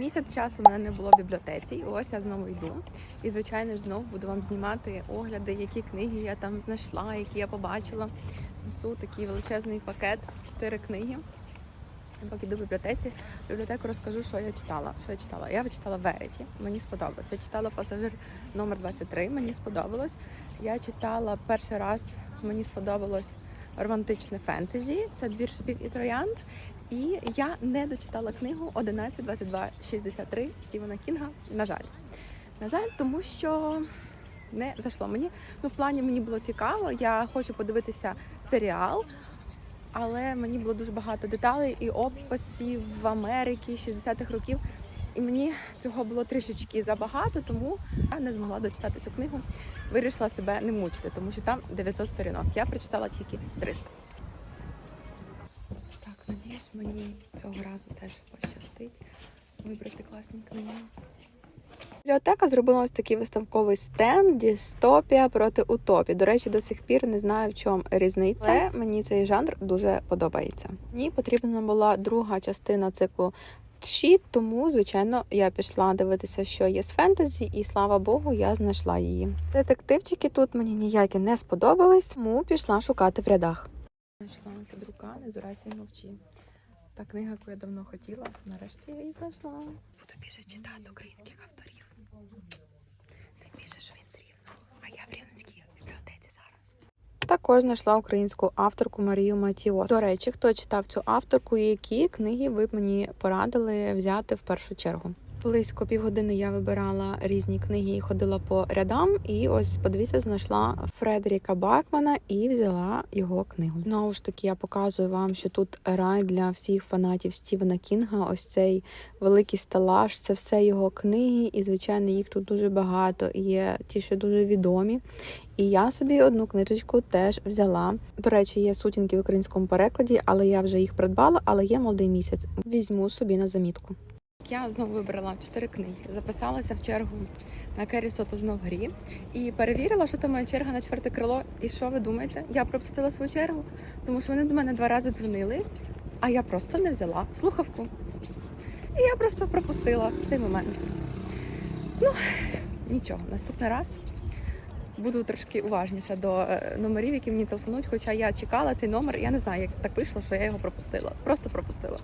Місяць часу мене не було в бібліотеці, і ось я знову йду. І звичайно ж знову буду вам знімати огляди, які книги я там знайшла, які я побачила. Несу такий величезний пакет, чотири книги. Поки йду в бібліотеці, в бібліотеку розкажу, що я читала. Що я читала? Я читала Вереті, мені сподобалось. Я читала пасажир номер 23, мені сподобалось. Я читала перший раз, мені сподобалось романтичне фентезі. Це двір шипів і троянд. І я не дочитала книгу 11, 22, 63 Стівена Кінга. На жаль, на жаль, тому що не зайшло мені. Ну, в плані мені було цікаво. Я хочу подивитися серіал, але мені було дуже багато деталей і описів в Америці 60-х років. І мені цього було трішечки забагато, тому я не змогла дочитати цю книгу. Вирішила себе не мучити, тому що там 900 сторінок. Я прочитала тільки 300. Так, надіюсь, мені цього разу теж пощастить вибрати класні книги. Бібліотека зробила ось такий виставковий стенд Дістопія проти утопії. До речі, до сих пір не знаю, в чому різниця. Але мені цей жанр дуже подобається. Мені потрібна була друга частина циклу Щит, тому, звичайно, я пішла дивитися, що є з фентезі, і слава Богу, я знайшла її. Детективчики тут мені ніякі не сподобались, тому пішла шукати в рядах. Знайшла під руками й мовчи. Та книга, яку я давно хотіла, нарешті я її знайшла. Буду більше читати українських авторів. Тим більше, що він з Рівного, а я в Рівненській бібліотеці зараз. Також знайшла українську авторку Марію Матіос. До речі, хто читав цю авторку і які книги ви б мені порадили взяти в першу чергу? Близько півгодини я вибирала різні книги і ходила по рядам. І ось подивіться, знайшла Фредеріка Бакмана і взяла його книгу. Знову ж таки, я показую вам, що тут рай для всіх фанатів Стівена Кінга. Ось цей великий стелаж, це все його книги, і звичайно, їх тут дуже багато. І є ті, що дуже відомі. І я собі одну книжечку теж взяла. До речі, є сутінки в українському перекладі, але я вже їх придбала, але є молодий місяць. Візьму собі на замітку. Я знову вибрала чотири книги, записалася в чергу на Кері Сото знов грі і перевірила, що там моя черга на четверте крило. І що ви думаєте? Я пропустила свою чергу, тому що вони до мене два рази дзвонили, а я просто не взяла слухавку. І я просто пропустила цей момент. Ну, нічого, наступний раз буду трошки уважніша до е, номерів, які мені телефонують. Хоча я чекала цей номер, я не знаю, як так вийшло, що я його пропустила. Просто пропустила.